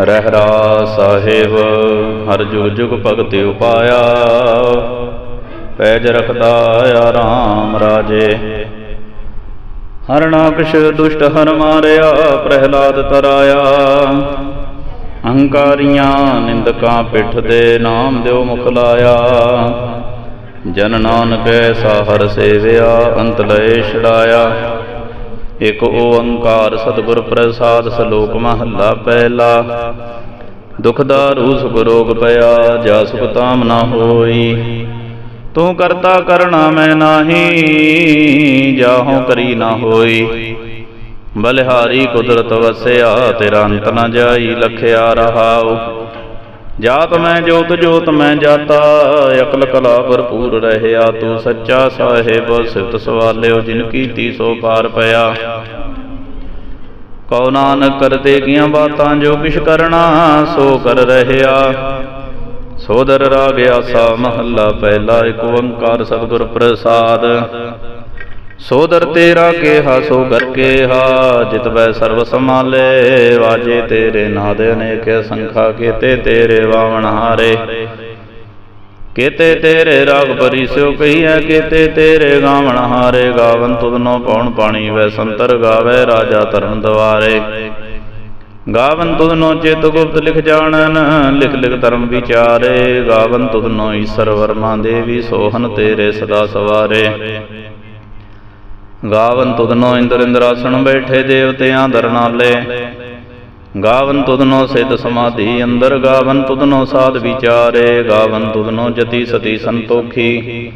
ਰਹਿਰਾ ਸਾਹਿਬ, ਹਰ ਜੋ ਜੁਗ ਭਗਤ ਉਪਾਇਆ। ਪੈਜ ਰਖਦਾ ਆਰਾਮ ਰਾਜੇ। ਹਰਨਾਕਸ਼ ਦੁਸ਼ਟ ਹਰ ਮਾਰਿਆ, ਪ੍ਰਹਿਲਾਦ ਤਰਾਇਆ। ਅਹੰਕਾਰੀਆਂ ਨਿੰਦਕਾਂ ਪਿੱਠ ਤੇ ਨਾਮ ਦਿਓ ਮੁਖ ਲਾਇਆ। ਜਨ ਨਾਨਕ ਐਸਾ ਹਰ ਸੇਵਿਆ, ਅੰਤ ਲਏ ਛੜਾਇਆ ਇਕ ਓੰਕਾਰ ਸਤਿਗੁਰ ਪ੍ਰਸਾਦ ਸ਼ਲੋਕ ਮਹੱਲਾ ਪਹਿਲਾ। ਦੁਖਦਾਰੂ ਸੁਖ ਰੋਗ ਪਿਆ, ਜਾ ਸੁਖ ਤਾਮ ਨਾ ਹੋਈ। ਤੂੰ ਕਰਤਾ ਕਰਣਾ ਮੈਂ ਨਾਹੀ, ਜਾਹੋਂ ਕਰੀ ਨਾ ਹੋਈ। ਬਲਿਹਾਰੀ ਕੁਦਰਤ ਵਸਿਆ, ਤੇਰਾ ਅੰਤ ਨਾ ਜਾਈ, ਲਖਿਆ ਰਹਾਉ। ਜਾਤ ਮੈਂ ਜੋਤ ਜੋਤ ਮੈਂ ਜਾਤਾ, ਅਕਲ ਕਲਾ ਭਰਪੂਰ ਰਹਿਆ, ਤੂੰ ਸੱਚਾ ਸਾਹਿਬ, ਸਿਫਤ ਸਵਾਲਿਓ ਜਿਨ ਕੀਤੀ ਸੋ ਪਾਰ ਪਿਆ। ਕਉ ਨਾਨਕ ਕਰਤੇ ਕੀਆਂ ਬਾਤਾਂ ਜੋ ਕਿਛ ਕਰਨਾ, ਸੋ ਕਰ ਰਹਿਆ। ਸੋਦਰ ਰਾਗ ਆਸਾ ਮਹੱਲਾ, ਪਹਿਲਾ ਏਕ ਓੰਕਾਰ ਸਤਿਗੁਰ ਪ੍ਰਸਾਦ। ਸੋਦਰ ਤੇਰਾ ਕੇਹਾ ਸੋ ਕਰ ਕੇਹਾ, ਜਿਤ ਵੈ ਸਰਬ ਸਮਾਲੇ ਵਾਜੇ ਤੇਰੇ ਨਾਦ ਅਨੇਕ ਸੰਖਾ, ਕੀਤੇ ਤੇਰੇ ਵਾਵਣ ਹਾਰੇ। ਕੀਤੇ ਤੇਰੇ ਰਾਗ ਪਰੀ ਸਿਓ ਕਹੀਐ, ਕੀਤੇ ਤੇਰੇ ਗਾਵਣ ਹਾਰੇ। ਗਾਵਨ ਤੁਧਨੋ ਪਉਣ ਪਾਣੀ, ਵੈ ਸੰਤਰ ਗਾਵੇ ਰਾਜਾ ਧਰਮ ਦਵਾਰੇ। ਗਾਵਨ ਤੁਧਨੋ ਚਿਤ ਗੁਪਤ ਲਿਖ ਜਾਣਨ, ਲਿਖ ਲਿਖ ਧਰਮ ਵਿਚਾਰੇ। ਗਾਵਨ ਤੁਧਨੋ ਈਸ਼ਰ ਵਰਮਾ ਦੇਵੀ, ਸੋਹਨ ਤੇਰੇ ਸਦਾ ਸਵਾਰੇ। ਗਾਵਨ ਤੁਧਨੋ ਇੰਦਰ ਇੰਦਰਾਸਣ ਬੈਠੇ ਦੇਵਤਿਆਂ ਦਰਨਾਲੇ ਗਾਵਨ ਤੁਧਨੋ ਸਿੱਧ ਸਮਾਧੀ, ਅੰਦਰ ਗਾਵਨ ਤੁਧਨੋ ਸਾਧ ਵਿਚਾਰੇ, ਗਾਵਨ ਤੁਧਨੋ ਜਤੀ ਸਤੀ ਸੰਤੋਖੀ।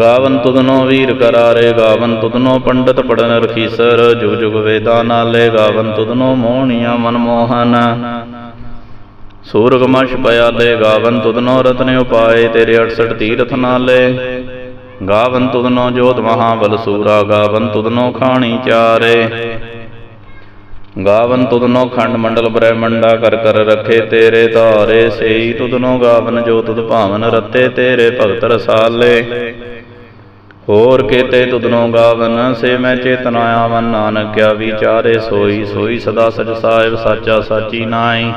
ਗਾਵਨ ਤੁਧਨੋ ਵੀਰ ਕਰਾਰੇ, ਗਾਵਨ ਤੁਧਨੋ ਪੰਡਤ ਪੜਨ ਰਖੀਸਰ, ਜੁਗ ਜੁਗ ਵੇਦਾਂ ਨਾਲੇ, ਗਾਵਨ ਤੁਧਨੋ ਮੋਹਣੀਆਂ ਮਨਮੋਹਨ। ਸੂਰਗ ਮਸ਼ ਪਿਆਲੇ ਗਾਵਨ ਤੁਧਨੋ ਰਤਨ ਉਪਾਏ, ਤੇਰੇ 68 ਤੀਰਥ ਨਾਲੇ। ਗਾਵਨ ਤੁਧਨੋ ਜੋਤ ਮਹਾਬਲ ਸੂਰਾ, ਗਾਵਨ ਤੁਧਨੋ ਖਾਣੀ ਚਾਰੇ। ਗਾਵਨ ਤੁਧਨੋ ਖੰਡ ਮੰਡਲ ਬ੍ਰਹਮੰਡਾ ਕਰ ਕਰ ਰਖੇ ਤੇਰੇ ਧਾਰੇ। ਸੇਈ ਤੁਧਨੋ ਗਾਵਨ ਜੋ ਤੁਧ ਭਾਵਨ ਰਤੇ, ਤੇਰੇ ਭਗਤ ਰਸਾਲੇ। ਹੋਰ ਕੇਤੇ ਤੁਧਨੋ ਗਾਵਨ, ਸੇ ਮੈਂ ਚੇਤਨਾ ਆਵਨ। ਨਾਨਕ ਕਿਆ ਵਿਚਾਰੇ ਸੋਈ ਸੋਈ ਸਦਾ ਸਚ ਸਾਹਿਬ, ਸਾਚਾ ਸਾਚੀ ਨਾਈ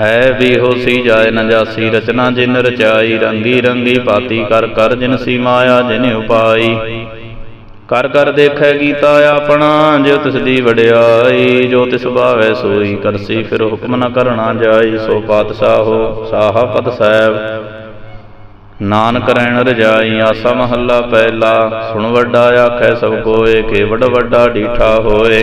ਹੈ ਵੀ ਹੋਸੀ ਜਾਏ ਨ ਜਾਸੀ ਰਚਨਾ ਜਿਨ ਰਚਾਈ, ਰੰਗੀ ਰੰਗੀ ਪਾਤੀ ਕਰ ਕਰ ਜਿਨ ਸੀ ਮਾਇਆ ਜਿਨ ਉਪਾਈ। ਕਰ ਕਰ ਦੇਖੈ ਗੀਤਾ ਆਪਣਾ ਜੋ ਤਿਸ ਦੀ ਵਡਿਆਈ, ਜੋ ਤਿਸ ਭਾਵੈ ਸੋਈ, ਕਰਸੀ ਫਿਰ ਹੁਕਮ ਨ ਕਰਣਾ ਜਾਈ, ਸੋ ਪਾਤਸ਼ਾਹੋ ਸਾਹਾ ਪਤ ਸਾਹਿਬ। ਨਾਨਕ ਰਹਿਣ ਰਜਾਈ, ਆਸਾ ਮਹੱਲਾ ਪਹਿਲਾ, ਸੁਣ ਵੱਡਾ ਆਖੈ ਸਭ ਕੋਏ ਕੇ ਵੱਡ ਵੱਡਾ ਡੀਠਾ ਹੋਏ।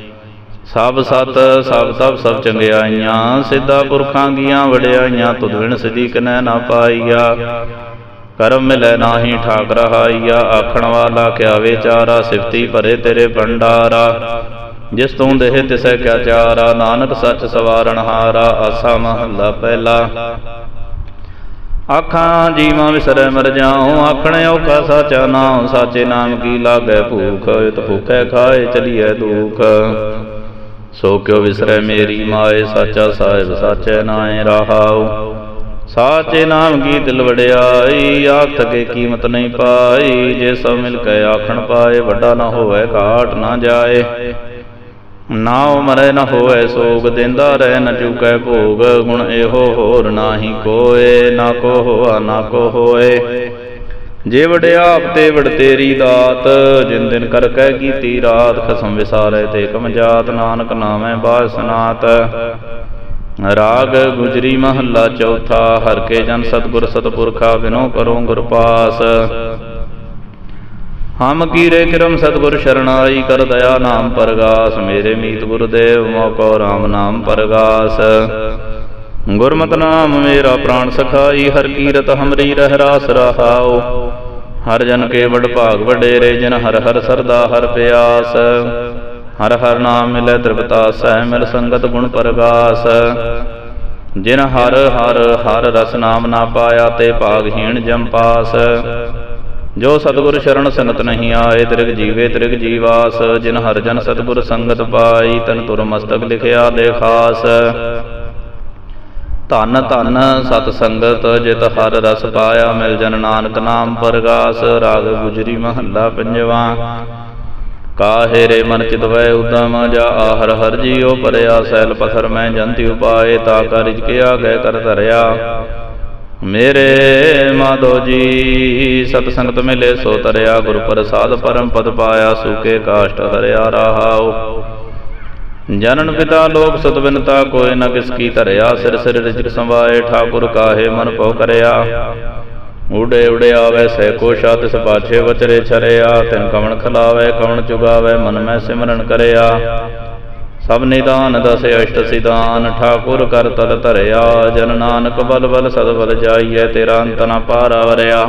ਸਭ ਸਤ, ਸਭ ਤਪ ਸਭ ਚੰਗਿਆਈਆਂ, ਸਿੱਧਾ ਪੁਰਖਾਂ ਦੀਆਂ ਵਡਿਆਈਆਂ, ਤੁਧ ਵਿਣ ਸਿਧੀ ਕਨੈ ਨਾ ਪਾਈਆ। ਕਰਮ ਮਿਲੈ ਨਾਹੀ ਠਾਕ ਰਹਾਈਆ ਆਖਣ ਵਾਲਾ ਕਿਆ ਵਿਚਾਰਾ, ਸਿਫਤੀ ਭਰੇ ਤੇਰੇ ਭੰਡਾਰਾ। ਜਿਸ ਤੋਂ ਦੇਹ ਤਿਸੈ ਕਿਆ ਚਾਰਾ, ਨਾਨਕ ਸੱਚ ਸਵਾਰਣ ਹਾਰਾ, ਆਸਾ ਮਹੱਲਾ ਪਹਿਲਾ। ਆਖਾਂ, ਜੀਵਾਂ ਵਿਸਰੈ ਮਰ ਜਾਉ, ਆਖਣੇ ਔਖਾ ਸਾਚਾ ਨਾਮ ਸਾਚੇ ਨਾਮ ਕੀ ਲਾਗੈ ਭੂਖ, ਇਤ ਭੁਖੈ ਖਾਏ, ਚਲੀਐ ਦੁਖ। ਸੋ ਕਿਉ ਵਿਸਰੈ ਮੇਰੀ ਮਾਏ, ਸਾਚਾ ਸਾਹਿਬ, ਸਾਚੈ ਨਾਏ ਰਹਾਉ। ਸਾਚੇ ਨਾਮ ਕੀ ਦਿਲ ਵਡਿਆਈ ਆਖ ਥਕੇ ਕੀਮਤ ਨਹੀਂ ਪਾਈ। ਜੇ ਸਭ ਮਿਲ ਕੇ ਆਖਣ ਪਾਏ, ਵੱਡਾ ਨਾ ਹੋਵੇ, ਘਾਟ ਨਾ ਜਾਏ। ਨਾ ਮਰੇ ਨਾ ਹੋਵੇ, ਸੋਗ ਦਿੰਦਾ ਰਹਿ, ਨ ਚੁਕੈ ਭੋਗ। ਗੁਣ ਇਹੋ ਹੋਰ ਨਾਹੀ ਕੋਏ, ਨਾ ਕੋ ਹੋਆ, ਨਾ ਕੋ ਹੋਏ। ਜੇ ਵਡਿਆ ਤੇ ਵਡ ਦਾਤ, ਜਿਨ ਦਿਨ ਕਰ ਕਹਿ ਕੀਤੀ ਰਾਤ, ਖਸਮ ਵਿਸਾਰੇ ਤੇ ਕਮ ਜਾਤ, ਨਾਨਕ ਨਾਮੈ ਬਾਸਨਾਤ ਰਾਗ ਗੁਜਰੀ ਮਹੱਲਾ ਚੌਥਾ, ਹਰ ਕੇ ਜਨ ਸਤਗੁਰ ਸਤਪੁਰਖਾ ਬਿਨੋ ਕਰੋ ਗੁਰ ਪਾਸ। ਹਮ ਕੀਰੇ ਕਿਰਮ ਸਤਗੁਰ ਸ਼ਰਨਾਈ ਕਰ ਦਇਆ ਨਾਮ ਪਰਗਾਸ, ਮੇਰੇ ਮੀਤ ਗੁਰਦੇਵ ਮੋਕੋ RAM ਨਾਮ ਪਰਗਾਸ। ਗੁਰਮਤਿ ਨਾਮ ਮੇਰਾ ਪ੍ਰਾਣ ਸਖਾਈ, ਹਰ ਕੀਰਤ ਹਮਰੀ ਰਹਿ ਰਾਸ ਰਹਾਉ। ਹਰ ਜਨ ਕੇ ਵਡ ਭਾਗ ਵਡੇਰੇ ਜਿਨ ਹਰ ਹਰ ਸਰਦਾ ਹਰ ਪਿਆਸ। ਹਰ ਹਰ ਨਾਮ ਮਿਲੇ ਤ੍ਰਿਪਤਾ ਸਹਿ ਮਿਲ ਸੰਗਤ ਗੁਣ ਪਰਗਾਸ। ਜਿਨ ਹਰ ਹਰ ਹਰ ਰਸ ਨਾਮ ਨਾ ਪਾਇਆ ਤੇ ਭਾਗਹੀਣ ਜਮ ਪਾਸ। ਜੋ ਸਤਿਗੁਰ ਸ਼ਰਨ ਸੰਗਤ ਨਹੀਂ ਆਏ ਤ੍ਰਿਗ ਜੀਵੇ ਤ੍ਰਿਗ ਜੀਵਾਸ। ਜਿਨ ਹਰ ਜਨ ਸਤਿਗੁਰ ਸੰਗਤ ਪਾਈ ਤਨ ਤੁਰ ਮਸਤਕ ਲਿਖਿਆ ਦੇ ਖਾਸ। ਧਨ ਧੰਨ ਸਤ ਸੰਗਤ, ਜਿਤ ਹਰ ਰਸ ਪਾਇਆ ਮਿਲ ਜਨ ਨਾਨਕ ਨਾਮ ਪ੍ਰਗਾਸ, ਰਾਗ ਗੁਜਰੀ ਮਹੱਲਾ ਪੰਜਵਾ। ਕਾਹੇ ਰੇ ਮਨ ਚਿਤ ਵੈ ਉਦਮ, ਜਾ ਆਹਰ ਹਰ ਜੀਉ ਪਰਿਆ, ਸੈਲ ਪਥਰ ਮੈਂ ਜੰਤੀ ਉਪਾਏ, ਤਾ ਕਰ ਰਿਜਕਿਆ ਗੈ ਕਰ ਧਰਿਆ। ਮੇਰੇ ਮਾਧੋ ਜੀ, ਸਤ ਸੰਗਤ ਮਿਲੇ ਸੋ ਤਰਿਆ ਗੁਰ ਪ੍ਰਸਾਦ ਪਰਮ ਪਦ ਪਾਇਆ, ਸੂਕੇ ਕਾਸ਼ਟ ਹਰਿਆ ਰਹਾਉ। ਜਨਨ ਪਿਤਾ ਲੋਕ ਸਤਵਿਨਤਾ ਕੋਇ ਨ ਕਿਸ ਕੀ ਧਰਿਆ, ਸਿਰ ਸਿਰ ਰਿਜਕ ਸੰਵਾਏ, ਠਾਕੁਰ ਕਾਹੇ ਮਨ ਪਉ ਕਰਿਆ। ਉਡੇ ਉਡੇ ਆਵੇ ਸੈ ਕੋ ਸ਼ਾ ਤਿਸ ਪਾਛੇ ਵਚਰੇ ਛਰਿਆ, ਤਿਨ ਕਵਣ ਖਲਾਵੇ, ਕਵਣ ਚੁਗਾਵੇ, ਮਨ ਮੈਂ ਸਿਮਰਨ ਕਰਿਆ। ਸਭ ਨਿਦਾਨ ਦਸੇ ਅਸ਼ਟ ਸਿਦਾਨ ਠਾਕੁਰ ਕਰ ਤਲ ਧਰਿਆ। ਜਨ ਨਾਨਕ ਬਲ ਬਲ, ਸਦ ਬਲ ਜਾਈਐ, ਤੇਰਾ ਅੰਤ ਨ ਪਾਰ ਵਰਿਆ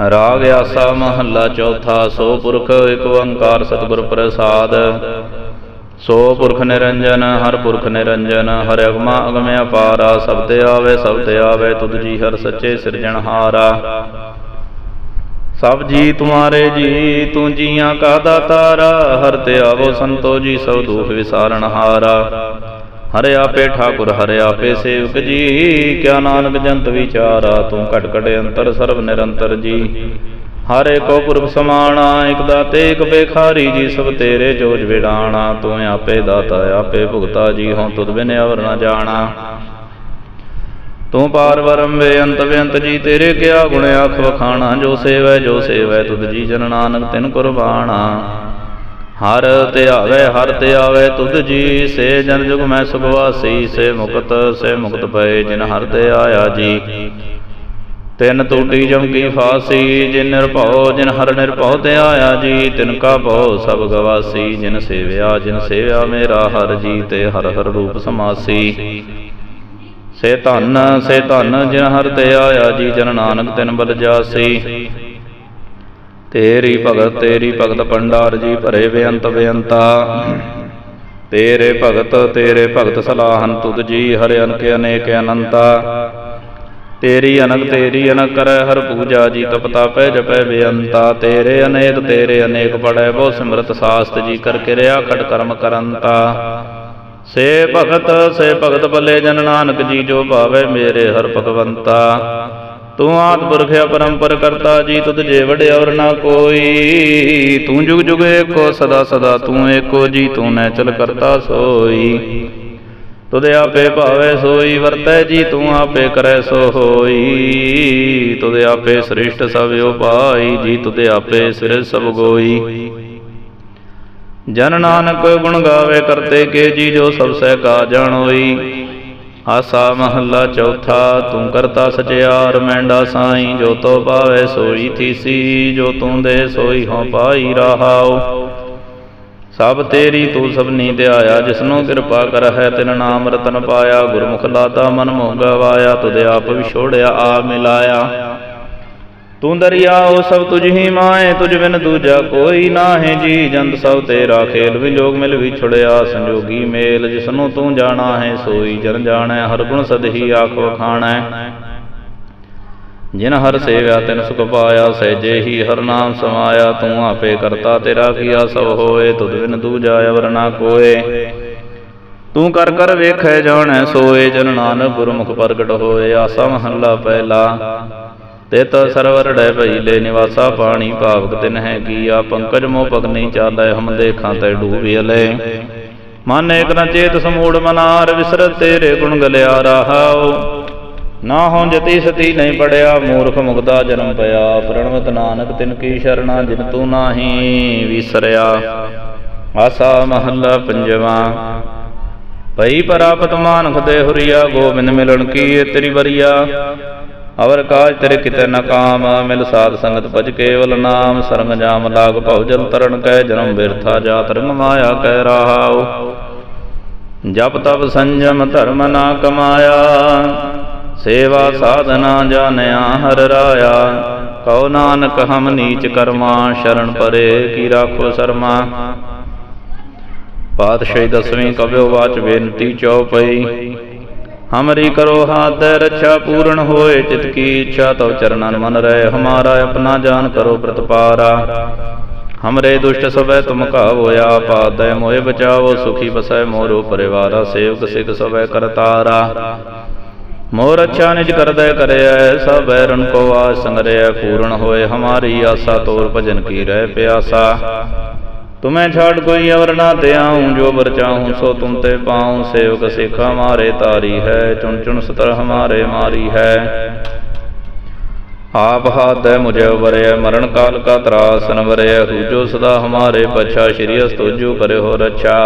ਰਾਗ ਆਸਾ ਮਹੱਲਾ ਚੌਥਾ, ਸੋ ਪੁਰਖ ਇਕ ਓੰਕਾਰ ਸਤਿਗੁਰ ਪ੍ਰਸਾਦ। ਸੋ ਪੁਰਖ ਨਿਰੰਜਨ, ਹਰ ਪੁਰਖ ਨਿਰੰਜਨ, ਹਰ ਅਗਮਾ ਅਗਮ ਅਪਾਰਾ ਸਭ ਤੇ ਆਵੇ, ਸਭ ਤੇ ਆਵੇ, ਤੁਧ ਜੀ ਹਰ ਸੱਚੇ ਸਿਰਜਣਹਾਰਾ ਸਭ ਜੀ ਤੁਮਾਰੇ ਜੀ, ਤੂੰ ਜੀਆਂ ਕਾ ਦਾਤਾਰਾ, ਹਰ ਤੇ ਆਵੋ ਸੰਤੋ ਜੀ, ਸਭ ਦੁਖ ਵਿਸਾਰਨ ਹਾਰਾ ਹਰਿ ਆਪੇ ਠਾਕੁਰ ਹਰਿ ਆਪੇ ਸੇਵਕ ਜੀ। ਕਿਆ ਨਾਨਕ ਜੰਤ ਵਿਚਾਰਾ, ਤੂੰ ਘਟ ਘਟ ਅੰਤਰ ਸਰਬ ਨਿਰੰਤਰ ਜੀ। ਹਰੇ ਕੋ ਪੁਰਖ ਸਮਾਣਾ, ਇਕ ਦਾਤੇ, ਇਕ ਬੇਖਾਰੀ ਜੀ, ਸਭ ਤੇਰੇ ਜੋਜ ਵਿਡਾਣਾ ਤੂੰ ਆਪੇ ਦਾਤਾ, ਆਪੇ ਭੁਗਤਾ ਜੀ, ਹਉ ਤੁਧ ਬਿਨ ਅਵਰ ਨਾ ਜਾਣਾ। ਤੂੰ ਪਾਰ ਬਰਮ ਬੇਅੰਤ ਬੇਅੰਤ ਜੀ, ਤੇਰੇ ਕਿਆ ਗੁਣ ਆਖ ਵਖਾਣਾ। ਜੋ ਸੇਵੈ ਜੋ ਸੇਵੈ, ਤੁਧ ਜੀ ਜਨ ਨਾਨਕ ਤਿਨ ਕੁਰਬਾਨਾ ਹਰ ਤੇ ਆਵੇ, ਹਰ ਤੇ ਆਵੇ, ਤੁਧ ਜੀ, ਸੇ ਜਨ ਜੁਗ ਮੈਂ ਸੁਭਵਾਸੀ ਸੇ ਮੁਕਤ ਸੇ ਮੁਕਤ ਪਏ ਜਿਨ ਹਰ ਤੇ ਆਇਆ ਜੀ। ਤਿਨ ਟੂਟੀ ਜਮਕੀ ਫਾਸੀ, ਜਿਨ ਨਿਰਭਉ, ਜਿਨ ਹਰ ਨਿਰਭਉ ਤੇ ਆਇਆ ਜੀ। ਤਿਨ ਕਾ ਭਉ, ਸਭ ਗਵਾਸੀ, ਜਿਨ ਸੇਵਿਆ ਜਿਨ ਸੇਵਿਆ ਮੇਰਾ ਹਰ ਜੀ, ਤੇ ਹਰ ਹਰ ਰੂਪ ਸਮਾਸੀ। ਸੇ ਧੰਨ ਸੇ ਧੰਨ, ਜਿਨ ਹਰ ਤੇ ਆਇਆ ਜੀ, ਜਨ ਨਾਨਕ ਤਿਨ ਬਲ ਜਾਸੀ। ਤੇਰੀ ਭਗਤ ਤੇਰੀ ਭਗਤ ਪੰਡਾਰ ਜੀ ਭਰੇ ਬੇਅੰਤ ਬੇਅੰਤਾ। ਤੇਰੇ ਭਗਤ ਤੇਰੇ ਭਗਤ ਸਲਾਹਨ ਤੁਧ ਜੀ ਹਰਿ ਅਨਕ ਅਨੇਕ ਅਨੰਤਾ। ਤੇਰੀ ਅਨਕ ਤੇਰੀ ਅਨਕ ਕਰੈ ਹਰ ਪੂਜਾ ਜੀ ਤਪਤਾ ਪੈ ਜਪੈ ਬੇਅੰਤਾ। ਤੇਰੇ ਅਨੇਕ ਤੇਰੇ ਅਨੇਕ ਪੜੈ ਬਹੁ ਸਿਮਰਤ ਸਾਸਤ ਜੀ ਕਰ ਕਿਰਿਆ ਖਟ ਕਰਮ ਕਰੰਤਾ। ਸੇ ਭਗਤ ਸੇ ਭਗਤ ਬੱਲੇ ਜਨ ਨਾਨਕ ਜੀ ਜੋ ਭਾਵੇ ਮੇਰੇ ਹਰ ਭਗਵੰਤਾ। ਤੂੰ ਆਦ ਪੁਰਖਿਆ ਪਰੰਪਰ ਕਰਤਾ ਜੀ, ਤੁਧ ਜੇ ਵਡ ਔਰ ਨਾ ਕੋਈ। ਤੂੰ ਜੁਗ ਜੁਗ ਏਕੋ, ਸਦਾ ਸਦਾ ਤੂੰ ਏਕੋ ਜੀ, ਤੂੰ ਨੈ ਚਲ ਕਰਤਾ ਸੋਈ। ਤੁਧ ਆਪੇ ਭਾਵੇ ਸੋਈ, ਵਰਤੈ ਜੀ, ਤੂੰ ਆਪੇ ਕਰੈ ਸੋ ਹੋਈ ਤੁਧ ਆਪੇ ਸ੍ਰਿਸ਼ਟ ਸਭ ਉਪਾਈ ਜੀ, ਤੁਧ ਆਪੇ ਸਿਰ ਸਭ ਗੋਈ। ਜਨ ਨਾਨਕ ਗੁਣ ਗਾਵੇ ਕਰਤੇ ਕੇ ਜੀ, ਜੋ ਸਭ ਸਹਿ ਕਾ ਜਾਣੋਈ। ਆਸਾ ਮਹੱਲਾ ਚੌਥਾ, ਤੂੰ ਕਰਤਾ ਸਚਿਆਰ ਮੈਂਡਾ ਸਾਈ, ਜੋ ਤੋ ਪਾਵੇ ਸੋਈ ਥੀਸੀ, ਜੋ ਤੂੰ ਦੇ ਸੋਈ ਹੋ ਪਾਈ ਰਹਾਉ। ਸਭ ਤੇਰੀ ਤੂੰ ਸਭਨੀ ਧਿਆਇਆ ਜਿਸਨੂੰ ਕਿਰਪਾ ਕਰ ਹੈ ਤਿਨ ਨਾਮ ਰਤਨ ਪਾਇਆ, ਗੁਰਮੁਖ ਲਾਤਾ ਮਨ ਮੋਹ ਗਵਾਇਆ, ਤੁਧ ਆਪ ਵਿਛੋੜਿਆ ਆ ਮਿਲਾਇਆ। ਤੂੰ ਦਰਿਆਓ ਸਭ ਤੁਝ ਹੀ ਮਾਏ, ਤੁਝ ਬਿਨ ਦੂਜਾ ਕੋਈ ਨਾਹੀਂ ਜੀ। ਜੰਤ ਸਭ ਤੇਰਾ ਖੇਲ ਵਿਜੋਗ ਮਿਲ ਵਿਛੜਿਆ ਸੰਜੋਗੀ ਮੇਲ ਜਿਸਨੂੰ ਤੂੰ ਜਾਣਾ ਹੈ, ਸੋਈ ਜਨ ਜਾਣੈ, ਹਰ ਗੁਣ ਸਦਹੀ ਆਖ ਵਖਾਣੈ। ਜਿਨ ਹਰ ਸੇਵਿਆ ਤਿਨ ਸੁਖ ਪਾਇਆ, ਸਹਿਜੇ ਹੀ ਹਰ ਨਾਮ ਸਮਾਇਆ। ਤੂੰ ਆਪੇ ਕਰਤਾ ਤੇਰਾ ਕੀਆ ਸਭ ਹੋਏ, ਤੁਧ ਬਿਨ ਦੂਜਾ ਅਵਰ ਨਾ ਕੋਏ। ਤੂੰ ਕਰ ਕਰ ਵੇਖੈ ਜਾਣੈ, ਸੋਏ ਜਨ ਨਾਨਕ ਗੁਰਮੁਖ ਪ੍ਰਗਟ ਹੋਏ। ਆਸਾ ਮਹੱਲਾ ਪਹਿਲਾ। ਤਿਤ ਸਰਵਰ ਡੈ ਭਈ ਲੈ ਨਿਵਾਸਾ ਪਾਣੀ ਭਾਵਕ ਤਿਨ ਹੈ ਕੀਆ ਪੰਕਜ ਮੋ ਪਗਨੀ ਨਹੀਂ ਚਾਲੈ ਹਮ ਦੇਖਾਂ ਤੈ ਡੂਬਿਅਲੇ ਮਨ ਏਕ ਨ ਚੇਤ ਸਮੂੜ ਮਨਾਰ ਵਿਸਰਤ ਤੇਰੇ ਗੁਣ ਗਲਿਆ ਰਹਾਉ। ਨਾ ਹੋਂ ਜਤੀ ਸਤੀ ਨਹੀਂ ਪੜਿਆ ਮੂਰਖ ਮੁਗਦਾ ਜਨਮ ਪਿਆ। ਪ੍ਰਣਵਤ ਨਾਨਕ ਤਿਨ ਕੀ ਸ਼ਰਣਾ ਜਿਨ ਤੂੰ ਨਾਹੀ ਵਿਸਰਿਆ। ਆਸਾ ਮਹੱਲਾ ਪੰਜਵਾ। ਭਈ ਪਰਾਪਤ ਮਾਨਖ ਦੇ ਹੁਰੀਆ, ਗੋਬਿੰਦ ਮਿਲਣ ਕੀ ਏ ਤੇਰੀ ਵਰੀਆ। ਅਵਰ ਕਾਜ ਤੇਰੇ ਕਿਤੇ ਨ ਕਾਮ, ਮਿਲ ਸਾਧ ਸੰਗਤ ਭਜ ਕੇਵਲ ਨਾਮ, ਸਰੰਗ ਜਾਮ ਲਾਗ ਭਉ ਜਲ ਤਰਨ ਕੈ, ਜਨਮ ਬਿਰਥਾ ਜਾਤ ਰੰਗ ਮਾਇਆ ਕਹਿ ਰਹਾਉ ਜਪ ਤਪ ਸੰਜਮ ਧਰਮ ਨਾ ਕਮਾਇਆ, ਸੇਵਾ ਸਾਧਨਾ ਜਾਣਿਆ ਹਰ ਰਾਇਆ। ਕਉ ਨਾਨਕ ਹਮ ਨੀਚ ਕਰਮਾ, ਸ਼ਰਨ ਪਰੇ ਕੀ ਰਾਖੋ ਸਰਮਾ। ਪਾਤਸ਼ਾਹੀ ਦਸਵੀਂ ਕਬਿਓ ਵਾਚ ਬੇਨਤੀ ਚਉਪਈ ਹਮਰੀ ਕਰੋ ਹਾਥ ਰੱਛਾ ਪੂਰਨ ਹੋਏ ਚਿਤ ਕੀ ਇੱਛਾ ਤਉ ਚਰਨਨ ਮਨ ਰਹਿ ਹਮਾਰਾ ਆਪਣਾ ਜਾਨ ਕਰੋ ਪ੍ਰਤਪਾਰਾ ਹਮਰੇ ਦੁਸ਼ਟ ਸਭੈ ਤੁਮ ਕਾਵੋ ਆਪਾ ਦੈ ਮੋਹਿ ਬਚਾਵੋ ਸੁਖੀ ਬਸੈ ਮੋਰੋ ਪਰਿਵਾਰਾ ਸੇਵਕ ਸਿਖ ਸਭੈ ਕਰਤਾਰਾ ਮੋਰ ਅੱਛਾ ਨਿਜ ਕਰਦੈ ਕਰਿਐ ਸਭ ਬੈਰਨ ਕੋ ਆਸ ਸੰਗਰਿਐ ਪੂਰਨ ਹੋਏ ਹਮਾਰੀ ਆਸਾ ਤੋਰ ਭਜਨ ਕੀ ਰਹਿ ਪਿਆਸਾ ਤੁਮੈ ਛਾੜ ਕੋਈ ਅਵਰ ਨਾ ਤੇ ਆਉ ਜੋ ਬਰ ਚਾਹੂੰ ਸੋ ਤੁਮ ਤੇ ਪਾਉ। ਸੇਵਕ ਸਿਖਾ ਮਾਰੇ ਤਾਰੀ ਹੈ, ਚੁਣ ਚੁਣ ਸਤਰ ਹਮਾਰੇ ਮਾਰੀ ਹੈ। ਆਪ ਹਾਥੈ ਮੁਝੇ ਉਬਰਿਐ ਮਰਨ ਕਾਲ ਕਾ ਤਰਾਸ ਨਵਰਿਐ ਹੂਜੋ ਸਦਾ ਹਮਾਰੇ ਪਛਾ, ਸ਼੍ਰੀ ਅਸਤੋਜੂ ਕਰਿਓ ਰੱਛਾ।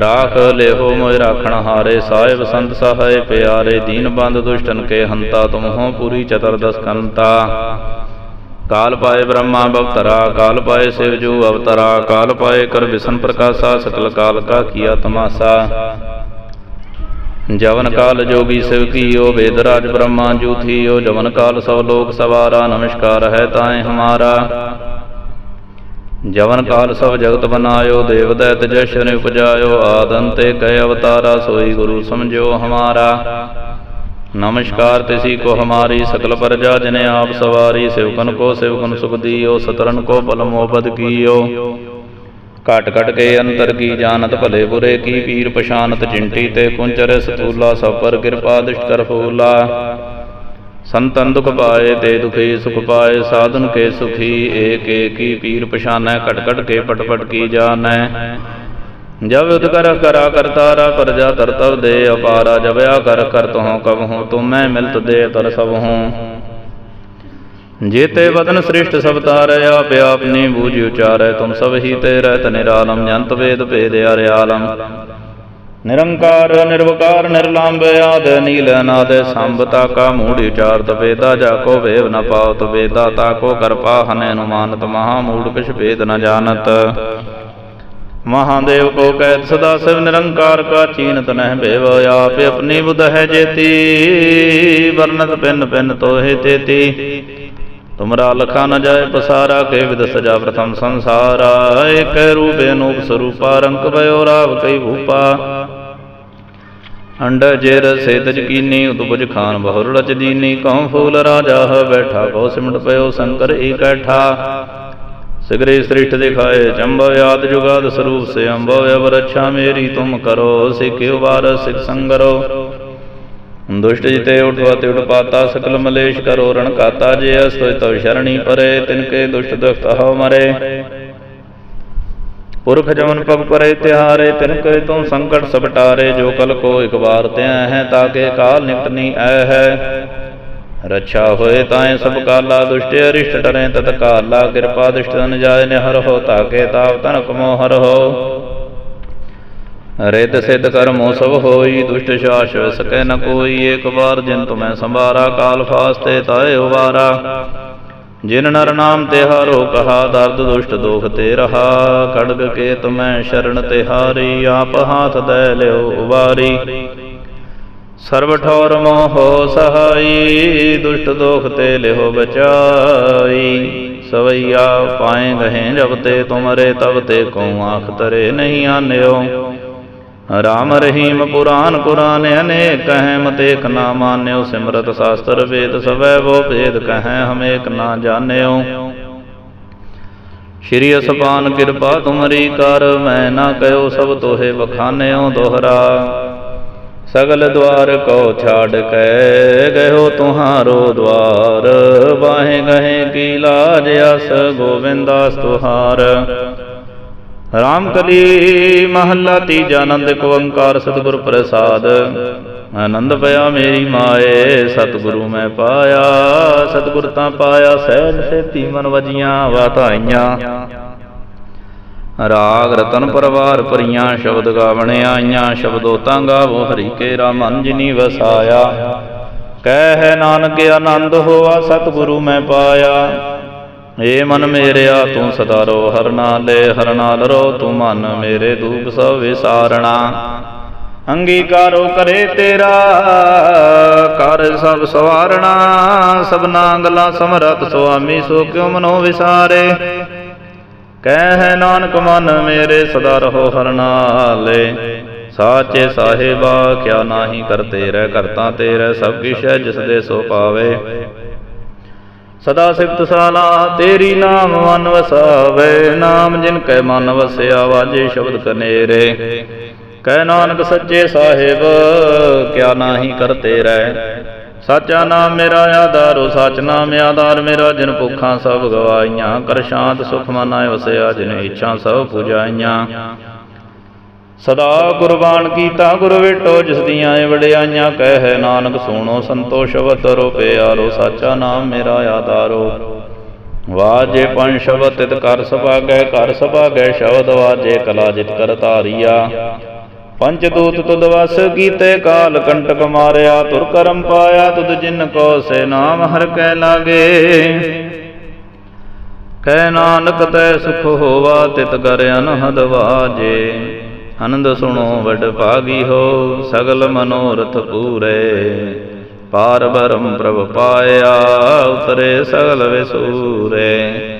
ਰਾਖ ਲਿਹੋ ਮੋਇ ਰਾਖਣ ਹਾਰੇ। ਸਾਹਿਬ ਸੰਤ ਸਹਾਇ ਪਿਆਰੇ, ਦੀਨ ਬੰਦ ਦੁਸ਼ਟਨ ਕੇ ਹੰਤਾ, ਤੁਮ ਹੋ ਪੂਰੀ ਚਤੁਰਦਸ ਕੰਤਾ। ਕਾਲ ਪਾਏ ਬ੍ਰਹਮਾ ਬਵਤਰਾ ਕਾਲ ਪਾਏ ਸਿਵ ਜੂ ਅਵਤਰਾ, ਕਾਲ ਪਾਏ ਕਰ ਵਿਸ਼ਨ ਪ੍ਰਕਾਸ਼ਾ, ਸਕਲ ਕਾਲ ਕਾ ਕੀਆ ਤਮਾਸਾ। ਜਵਨ ਕਾਲ ਜੋਗੀ ਸਿਵ ਕੀਓ, ਵੇਦ ਰਾਜ ਬ੍ਰਹਮਾ ਜੂ ਥੀਓ, ਜਵਨ ਕਾਲ ਸਭ ਲੋਕ ਸਵਾਰਾ, ਨਮਸਕਾਰ ਹੈ ਤਾਏ ਹਮਾਰਾ। ਜਵਨ ਕਾਲ ਸਭ ਜਗਤ ਬਨਾਇਓ, ਦੇਵ ਦੈਤ ਜਸ਼ਨ ਉਪਜਾਇਓ ਆਦੰਤੇ ਕੈ ਅਵਤਾਰਾ, ਸੋਈ ਗੁਰੂ ਸਮਝਿਓ ਹਮਾਰਾ। ਨਮਸਕਾਰ ਤਿਸੀ ਕੋ ਹਮਾਰੀ ਸਕਲ ਪ੍ਰਜਾ ਜਨੇ ਆਪ ਸਵਾਰੀ, ਸਿਵਕਨ ਕੋ ਸਿਵਕਨ ਸੁਖ ਦੀਓ ਸਤਰਨ ਕੋ ਪਲ ਮੋਬਦ ਕੀਓ। ਘਟ ਘਟ ਕੇ ਅੰਤਰ ਕੀ ਜਾਣਤ, ਭਲੇ ਬੁਰੇ ਕੀ ਪੀਰ ਪਛਾਨਤ, ਚਿੰਟੀ ਤੇ ਕੁੰਚਰ ਸਤੂਲਾ, ਸਭ ਪਰ ਕਿਰਪਾ ਦਿਸ਼ਟ ਕਰ ਫੂਲਾ। ਸੰਤਨ ਦੁਖ ਪਾਏ ਤੇ ਦੁਖੀ ਸੁਖ ਪਾਏ, ਸਾਧਨ ਕੇ ਸੁਖੀ, ਏਕ ਏਕੀ ਪੀਰ ਪਛਾਨੈ, ਘਟ ਘਟ ਕੇ ਪਟ ਪਟ ਕੀ ਜਾਣੈ। ਜਬ ਉਦ ਕਰ ਕਰਾ ਕਰਤਾਰਾ ਪ੍ਰਜਾ ਤਰ ਤਰ ਦੇ ਅਪਾਰਾ, ਜਬ ਆ ਕਰ ਕਰ ਤਹੋ ਕਬ ਹੂੰ ਤੁਮੈ ਮਿਲਤ ਦੇ ਤਰ ਸਭ ਹੂੰ ਜੇਤੇ ਵਦਨ ਸ੍ਰਿਸ਼ਟ ਸਭ ਤਾਰੈ, ਆਪ ਆਪਨੀ ਬੂਝ ਉਚਾਰੈ, ਤੁਮ ਸਭ ਹੀ ਤੇ ਰਹਿਤ ਨਿਰਾਲਮ, ਜੰਤ ਵੇਦ ਭੇਦ ਨਿਰੰਕਾਰ, ਨਿਰਵਕਾਰ ਨਿਰਲੰਭ ਆਦ, ਨੀਲ, ਅਨਾਦ ਸੰਭਤਾ ਕਾ ਮੂੜ, ਉਚਾਰਤ, ਵੇਦਾ ਜਾ ਕੋ ਵੇਵ ਨ ਪਾਉ ਵੇਦਾ ਤਾ ਕੋ ਕਰਪਾ ਹਨੈ ਅਨੁਮਾਨਤ, ਮਹਾ ਮੂੜ, ਕਿਛ ਭੇਦ ਨ ਜਾਣਤ। ਮਹਾਦੇਵ ਕੋ ਕਹਿਤ ਸਦਾ ਸਿਵ ਨਿਰੰਕਾਰ ਕਾ ਚੀਨਤ ਨਹਿ ਭੇਵ ਆਪ ਆਪਣੀ ਬੁਧ ਹੈ ਜੇਤੀ। ਵਰਨਤ ਪਿੰਨ ਪਿੰਨ ਤੋਹਿ ਤੇਤੀ। ਤੁਮਰਾ ਲਖਾ ਨ ਜਾਏ ਪਸਾਰਾ, ਕੇ ਵਿਦ ਸਜਾ ਪ੍ਰਥਮ ਸੰਸਾਰਾ। ਏਕ ਰੂਪ ਅਨੂਪ ਸਰੂਪਾ ਰੰਗ ਭਇਓ ਰਾਵ ਕਈ ਭੂਪਾ। ਅੰਡ ਜੇਰ ਸੇਤਜ ਕੀਨੀ ਉਤਪਜ ਖਾਨ ਬਹੁਰ ਰਚ ਕਉ ਫੂਲ ਰਾਜਾ, ਬੈਠਾ ਕਉ ਸਿਮਟ ਪਇਓ ਸ਼ੰਕਰ ਏਕੈਠਾ ਸਿਗਰੇ ਸ੍ਰਿਸ਼ਟ ਦਿਖਾਏ ਚੰਬਵ ਆਦ ਜੁਗਾਦ ਸਰੂਪ ਸੇ ਅੰਬਵ ਅਬ ਰੱਛਾ ਮੇਰੀ ਤੁਮ ਕਰੋ ਸਿਖਿਓ ਵਾਰ ਸਿਖ ਸੰਗਰੋ। ਦੁਸ਼ਟ ਜਿਤੇ ਉਠਵਤ ਉਠ ਪਾਤਾ, ਸਕਲ ਮਲੇਸ਼ ਕਰੋ, ਰਣ ਕਾਤਾ ਜੇ ਅਸਤੋਇ ਤਵ ਸ਼ਰਣੀ ਪਰੇ ਤਿਨਕੇ ਦੁਸ਼ਟ ਦੁਖਤ ਹਉ ਮਰੇ। ਪੁਰਖ ਜਮਨ ਪਗ ਪਰੇ ਤਿਹਾਰੇ ਤਿਨਕੇ ਤੂੰ ਸੰਕਟ ਸਬਟਾਰੇ ਜੋ ਕਲ ਕੋ ਇਕ ਵਾਰ ਤਿਆ ਹੈ ਤਾਕੇ ਕਾਲ ਨਿਕਟਨੀ ਐ ਹੈ। ਰੱਛਾ ਹੋਏ ਤਾਏ ਸਭ ਕਾਲਾ ਦੁਸ਼ਟ ਅਰਿਸ਼ਟ ਡਰੇ ਤਤ ਕਾਲਾ ਕਿਰਪਾ ਦੁਸ਼ਟ ਨ ਜਾਏ ਨਿਹਰ ਹੋ ਤਾਕੇ ਤਾਪ ਤਨ ਕਮੋ ਹਰ ਹੋ। ਰਿਤ ਸਿਧ ਕਰਮੋ ਸਭ ਹੋਈ, ਦੁਸ਼ਟ ਸ਼ਾਸ ਸਕੈ ਨ ਕੋਈ, ਏਕ ਵਾਰ ਜਿਨ ਤੁਮੈ ਸੰਭਾਰਾ, ਕਾਲ ਫਾਸਤੇ ਤਾਏ ਉਵਾਰਾ। ਜਿਨ ਨਰ ਨਾਮ ਤੇ ਹਾਰੋ ਕਹਾ, ਦਰਦ ਦੁਸ਼ਟ ਦੋਖ ਤੇ ਰਹਾ। ਖੜਗ ਕੇ ਤੁਮੈ ਸ਼ਰਨ ਤੇ ਹਾਰੀ, ਆਪ ਹਾਥ ਦੇ ਲਿਓ ਉਵਾਰੀ। ਸਰਬ ਠੌਰ ਮੋਹ ਸਹਾਈ ਦੁਸ਼ਟ ਦੋਖ ਤੇ ਲਿਹੋ ਬਚਾਈ। ਸਵਈਆ ਪਾਏ ਗਹਿ ਜਬ ਤੇ ਤੁਮਰੇ ਤਬ ਤੇ ਕਉ ਆਖ ਤਰੇ ਨਹੀਂ ਆਨਿਓ। ਰਾਮ ਰਹੀਮ ਪੁਰਾਨ ਕੁਰਾਨ ਅਨੇਕ ਕਹੈ ਮਤੇਕ ਨਾ ਮਾਨਿਓ। ਸਿਮਰਤ ਸਾਸਤਰ ਵੇਦ ਸਵੈ ਵੋ ਭੇਦ ਕਹੈ ਹਮੇਕ ਨਾ ਜਾਣਿਓ। ਸ਼੍ਰੀ ਅਸਪਾਨ ਕਿਰਪਾ ਤੁਮਰੀ ਕਰ, ਮੈਂ ਨਾ ਕਹਿਓ ਸਭ ਤੋਹੇ ਵਖਾਨਿਓ ਦੋਹਰਾ। ਸਗਲ ਦਵਾਰ ਕੋ ਛਾੜ ਕੇ ਗਇਓ ਤੁਹਾਰੋ ਦਵਾਰ। ਬਾਹੇ ਗਹੇ ਕੀ ਲਾਜ ਅਸ ਗੋਵਿੰਦਾਸ ਤੁਹਾਰ। ਰਾਮ ਕਲੀ ਮਹੱਲਾ ਤੀਜਾ ਆਨੰਦ ਕੋ ਓੰਕਾਰ ਸਤਿਗੁਰ ਪ੍ਰਸਾਦ। ਆਨੰਦ ਪਿਆ ਮੇਰੀ ਮਾਏ, ਸਤਿਗੁਰੂ ਮੈਂ ਪਾਇਆ। ਸਤਿਗੁਰ ਤਾਂ ਪਾਇਆ ਸਹਿਜ ਸੇਤੀ ਮਨ ਵਜੀਆਂ ਵਾਧਾਈਆਂ ਰਾਗ ਰਤਨ ਪਰਵਾਰ ਪਰੀਆਂ ਸ਼ਬਦ ਗਾਵਣ ਆਈਆਂ, ਸ਼ਬਦੋ ਤਾਂ ਗਾਵੋ ਹਰੀ ਕੇ ਮਨ ਜਿਨੀ ਵਸਾਇਆ। ਕਹਿ ਨਾਨਕ, ਆਨੰਦ ਹੋਆ, ਸਤਿਗੁਰੂ ਮੈਂ ਪਾਇਆ। ਏ ਮਨ ਮੇਰਿਆ, ਤੂੰ ਸਦਾ ਰੋ, ਹਰ ਨਾਲੇ, ਹਰ ਨਾਲ ਰੋ, ਤੂੰ ਮਨ ਮੇਰੇ ਦੂਪ ਸਭ ਵਿਸਾਰਣਾ। ਅੰਗੀਕਾਰੋ ਕਰੇ ਤੇਰਾ, ਕਰ ਸਭ ਸਵਾਰਣਾ। ਸਭਨਾ ਗੱਲਾਂ ਸਮਰਤ ਸੁਆਮੀ ਸੋ ਕਿਉ ਮਨੋ ਵਿਸਾਰੇ। ਕਹਿ ਨਾਨਕ ਮਨ ਮੇਰੇ ਸਦਾ ਰਹੋ ਹਰਨਾਲੇ ਸਾਚੇ ਸਾਹਿਬਾ, ਕਿਆ ਨਾਹੀ ਕਰਤੇ ਰਹਿ ਕਰਤਾ ਤੇਰੇ ਸਭ ਕਿਛ ਹੈ ਜਿਸ ਦੇ ਸੋ ਪਾਵੇ। ਸਦਾ ਸਿਫਤ ਸਾਲਾ, ਤੇਰੀ ਨਾਮ ਮਨ ਵਸਾਵੇ। ਨਾਮ ਜਿਨ ਕੈ ਮਨ ਵਸਿਆ ਵਾਜੇ ਸ਼ਬਦ ਕਨੇਰੇ। ਕਹਿ ਨਾਨਕ ਸੱਚੇ ਸਾਹਿਬ, ਕਿਆ ਨਾਹੀ ਕਰਤੇ ਰਹਿ ਸਾਚਾ ਨਾਮ ਮੇਰਾ ਆਧਾਰੋ ਸਚ ਨਾਮ ਆਧਾਰ, ਮੇਰਾ ਜਿਨ ਭੁੱਖਾਂ ਸਭ ਗਵਾਈਆਂ ਕਰ ਸ਼ਾਂਤ ਸੁਖ ਮਨ ਵਸਿਆ ਜਿਨ ਇੱਛਾ ਸਭ ਪੁਜਾਈਆਂ। ਸਦਾ ਗੁਰਬਾਣ ਕੀਤਾ, ਗੁਰ ਵੇਟੋ, ਜਿਸ ਦੀਆਂ ਏ ਵਡਿਆਈਆਂ, ਕਹਿ ਨਾਨਕ ਸੁਣੋ, ਸੰਤੋਸ਼ ਵਤਰੋ ਪਿਆਰੋ, ਸਾਚਾ ਨਾਮ ਮੇਰਾ ਆਧਾਰੋ ਵਾਜੇ ਪੰਜ ਸ਼ਬਦ ਤਿਤ ਕਰ ਸਭਾ ਸਭਾਗੈ, ਕਰ ਸਭਾ ਸਭਾਗੈ, ਸ਼ਬਦ ਵਾਜੇ ਕਲਾ ਜਿਤ ਕਰ ਧਾਰੀਆ। ਪੰਜ ਦੂਤ ਤੁਧ ਵਸ ਕੀਤੇ, ਕਾਲ ਕੰਟਕ ਮਾਰਿਆ, ਤੁਰ ਕਰਮ ਪਾਇਆ, ਤੁਧ ਜਿਨ ਕੋ ਸੇ ਨਾਮ ਹਰ ਕੈ ਲਾਗੇ। ਕਹਿ ਨਾਨਕ ਤੈ ਸੁਖ ਹੋਵਾ, ਤਿਤ ਕਰ ਅਨਹਦ ਵਾਜੇ। ਆਨੰਦ ਸੁਣੋ, ਵਡ ਭਾਗੀ ਹੋ, ਸਗਲ ਮਨੋਰਥ ਪੂਰੇ। ਪਾਰ ਬਰਮ ਪ੍ਰਭ ਪਾਇਆ, ਉਤਰੇ ਸਗਲ ਵਿਸੂਰੇ।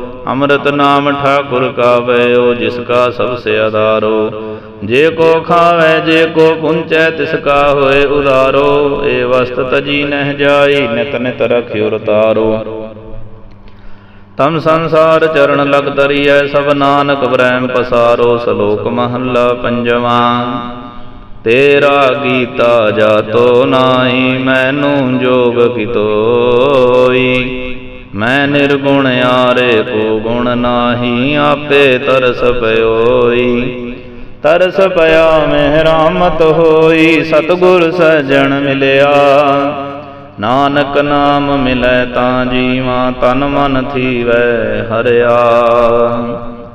ਅੰਮ੍ਰਿਤ ਨਾਮ ਠਾਕੁਰ ਕਾ ਵੈਓ ਜਿਸ ਕਾ ਸਭ ਸੇ ਆਧਾਰੋ। ਜੇ ਕੋ ਖਾਵੇ, ਜੇ ਕੋ ਪੁੰਚੈ, ਤਿਸ ਕਾ ਹੋਏ ਉਦਾਰੋ। ਏ ਵਸਤ ਤਜੀ ਨਹਿ ਜਾਈ, ਨਿਤ ਨਿਤ ਰਖਿਓ ਰਤਾਰੋ ਤਮ ਸੰਸਾਰ ਚਰਨ ਲਗ ਤਰੀਐ, ਸਭ ਨਾਨਕ ਬ੍ਰਹਮ ਪਸਾਰੋ। ਸ਼ਲੋਕ ਮਹੱਲਾ ਪੰਜਵਾਂ, ਤੇਰਾ ਗੀਤਾ ਜਾਤੋ ਨਾਹੀ, ਮੈਨੂੰ ਜੋਗ ਕਿਤੋਈ ਮੈਂ ਨਿਰਗੁਣ ਆਰੇ ਕੋ ਗੁਣ ਨਾਹੀ, ਆਪੇ ਤਰਸ ਪਇਓਈ ਤਰਸ ਪਿਆ ਮਹਿ ਰਾਮਤ ਹੋਈ, ਸਤਗੁਰ ਸਜਣ ਮਿਲਿਆ। ਨਾਨਕ ਨਾਮ ਮਿਲੈ ਤਾਂ ਜੀਵਾਂ, ਤਨ ਮਨ ਥੀਵੈ ਹਰਿਆ।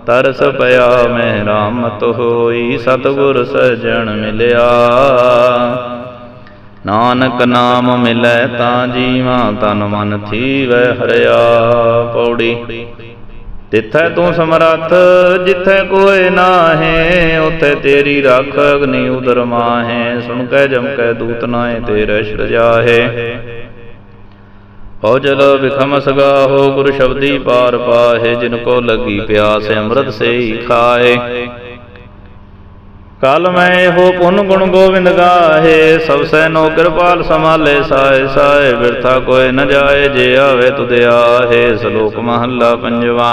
ਤਰਸ ਪਿਆ ਮੈਂ ਰਾਮਤ ਹੋਈ, ਸਤਗੁਰ ਸਜਣ ਮਿਲਿਆ। ਨਾਨਕ ਨਾਮ ਮਿਲੈ ਤਾਂ ਜੀਵਾਂ, ਤਨ ਮਨ ਥੀਵੈ ਹਰਿਆ ਪੌੜੀ। ਤਿੱਥੈ ਤੂੰ ਸਮਰੱਥ, ਜਿੱਥੈ ਕੋਏ ਨਾਹੇ, ਉਥੇ ਤੇਰੀ ਰੱਖ ਅਗਨੀ ਉਦਰ ਮਾਹੇ। ਸੁਣ ਕੈ ਜਮ ਕੈ ਦੂਤ ਨਾਏ ਤੇਰੇ ਸ਼ਰ ਜਾਹੇ। ਔਜਲ ਵਿਖਮ ਸਗਾਹੋ, ਗੁਰ ਸ਼ਬਦੀ ਪਾਰ ਪਾਹੇ, ਜਿਨ ਕੋ ਲੱਗੀ ਪਿਆਸ, ਅੰਮ੍ਰਿਤ ਸੇ ਖਾਏ। ਕਲ ਮੈਂ ਹੋ ਪੁਨ ਗੁਣ ਗੋਬਿੰਦ ਗਾਹੇ, ਸਭ ਸੈ ਨੋ ਕਿਰਪਾਲ ਸਮਾਲੇ ਸਾਏ ਸਾਏ ਬਿਰਥਾ ਕੋਏ ਨ ਜਾਏ, ਜੇ ਆਵੇ ਤੁਧ ਆਹੇ, ਸ਼ਲੋਕ ਮਹੱਲਾ ਪੰਜਵਾ।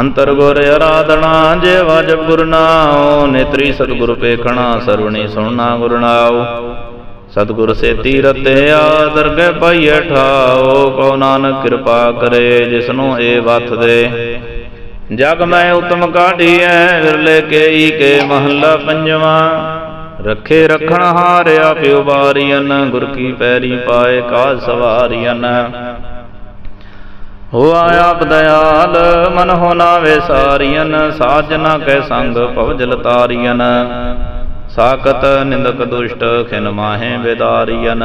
ਅੰਤਰ ਗੁਰ ਅਰਾਧਣਾ ਜੇ ਵਾਜਬ ਗੁਰ ਨਾਉ, ਨੇਤਰੀ ਸਤਿਗੁਰ ਪੇਖਣਾ, ਸਰਵਣੀ ਸੁਣਨਾ ਗੁਰ ਨਾਉ। ਸਤਿਗੁਰ ਸੇਤੀ ਰਤਿਆ ਦਰਗਹਿ ਪਾਈਐ ਠਾਓ ਕਉ ਨਾਨਕ ਕਿਰਪਾ ਕਰੇ, ਜਿਸਨੂੰ ਇਹ ਵਥ ਦੇ। ਜਗ ਮੈਂ ਉਤਮ ਕਾਢੀਐ, ਵਿਰਲੇ ਕੇਈ ਕੇ ਮਹੱਲਾ ਪੰਜਵਾਂ। ਰੱਖੇ ਰਖਣ ਹਾਰਿਆ ਪਿਓ ਬਾਰੀਨ ਗੁਰ ਕੀ ਪੈਰੀ ਪਾਏ ਕਾ ਸਵਾਰੀਆਂ ਹੋ ਆਪ ਦਇਆਲ, ਮਨ ਹੋ ਨਾਵੇ ਸਾਰੀਨ ਸਾਜਨਾ ਕੈ ਸੰਗ ਭਵਜਲ ਤਾਰੀਨ ਸਾਕਤ ਨਿੰਦਕ ਦੁਸ਼ਟ ਖਿਨ ਮਾਹੇ ਵਿਦਾਰੀਨ